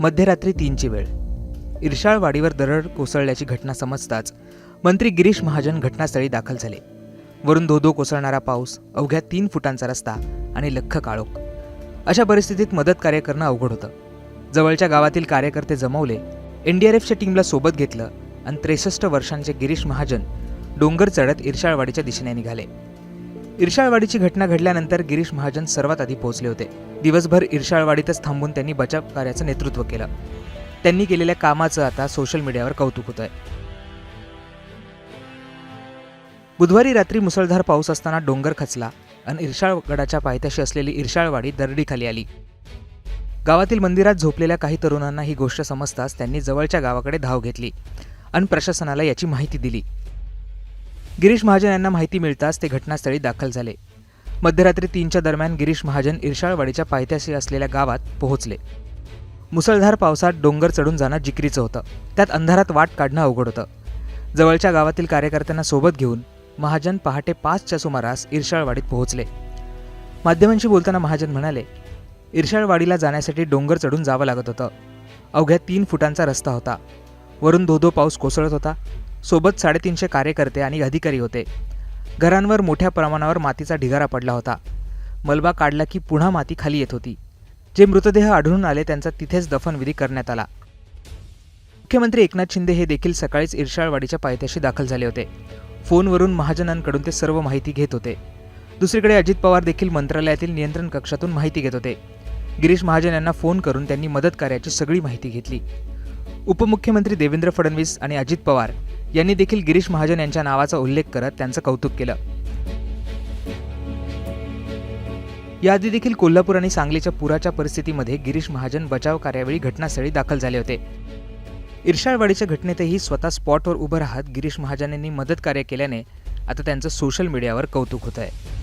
मध्यरात्री तीनची वेळ. इर्शाळवाडीवर दरड कोसळल्याची घटना समजताच मंत्री गिरीश महाजन घटनास्थळी दाखल झाले. वरून धोधो कोसळणारा पाऊस अवघ्या तीन फुटांचा रस्ता आणि लख्ख काळोख. अशा परिस्थितीत मदत कार्य करणं अवघड होतं. जवळच्या गावातील कार्यकर्ते जमवले एनडीआरएफच्या टीमला सोबत घेतलं आणि त्रेसष्ट वर्षांचे गिरीश महाजन डोंगर चढत इर्शाळवाडीच्या दिशेने निघाले. इर्शाळवाडीची घटना घडल्यानंतर गिरीश महाजन सर्वात आधी पोहोचले होते. दिवसभर इर्शाळवाडीतच थांबून त्यांनी बचाव कार्याचं नेतृत्व केलं. त्यांनी केलेल्या कामाचं आता सोशल मीडियावर कौतुक होत आहे बुधवारी रात्री मुसळधार पाऊस असताना डोंगर खचला आणि इर्शाळगडाच्या पायथ्याशी असलेली इर्शाळवाडी दरडीखाली आली. गावातील मंदिरात झोपलेल्या काही तरुणांना ही गोष्ट समजताच त्यांनी जवळच्या गावाकडे धाव घेतली आणि प्रशासनाला याची माहिती दिली. गिरीश महाजन यांना माहिती मिळताच ते घटनास्थळी दाखल झाले. मध्यरात्री तीनच्या दरम्यान गिरीश महाजन इरशाळवाडीच्या पायथ्याशी असलेल्या गावात पोहोचले. मुसळधार पावसात डोंगर चढून जाणं जिकरीचं होतं. त्यात अंधारात वाट काढणं अवघड होतं. जवळच्या गावातील कार्यकर्त्यांना सोबत घेऊन महाजन पहाटे पाचच्या सुमारास इरशाळवाडीत पोहोचले. माध्यमांशी बोलताना महाजन म्हणाले इरशाळवाडीला जाण्यासाठी डोंगर चढून जावं लागत होतं. अवघ्या तीन फुटांचा रस्ता होता. वरून धोधो पाऊस कोसळत होता. सोबत साडेतीनशे कार्यकर्ते आणि अधिकारी होते. घरांवर मोठ्या प्रमाणावर मातीचा ढिगारा पडला होता. मलबा काढला की पुन्हा माती खाली येत होती. जे मृतदेह आढळून आले त्यांचा तिथेच दफनविधी करण्यात आला. मुख्यमंत्री एकनाथ शिंदे हे देखील सकाळीच इर्शाळवाडीच्या पायथ्याशी दाखल झाले होते. फोनवरून महाजनांकडून ते सर्व माहिती घेत होते. दुसरीकडे अजित पवार देखील मंत्रालयातील नियंत्रण कक्षातून माहिती घेत होते. गिरीश महाजन यांना फोन करून त्यांनी मदत कार्याची सगळी माहिती घेतली. उपमुख्यमंत्री देवेंद्र फडणवीस आणि अजित पवार यांनी देखील गिरीश महाजन यांच्या नावाचा उल्लेख करत त्यांचं कौतुक केलं. याआधी देखील कोल्हापूर आणि सांगलीच्या पुराच्या परिस्थितीमध्ये गिरीश महाजन बचाव कार्यावेळी घटनास्थळी दाखल झाले होते. इर्शाळवाडीच्या घटनेतही स्वतः स्पॉटवर उभं राहत गिरीश महाजन यांनी मदत कार्य केल्याने आता त्यांचं सोशल मीडियावर कौतुक होत आहे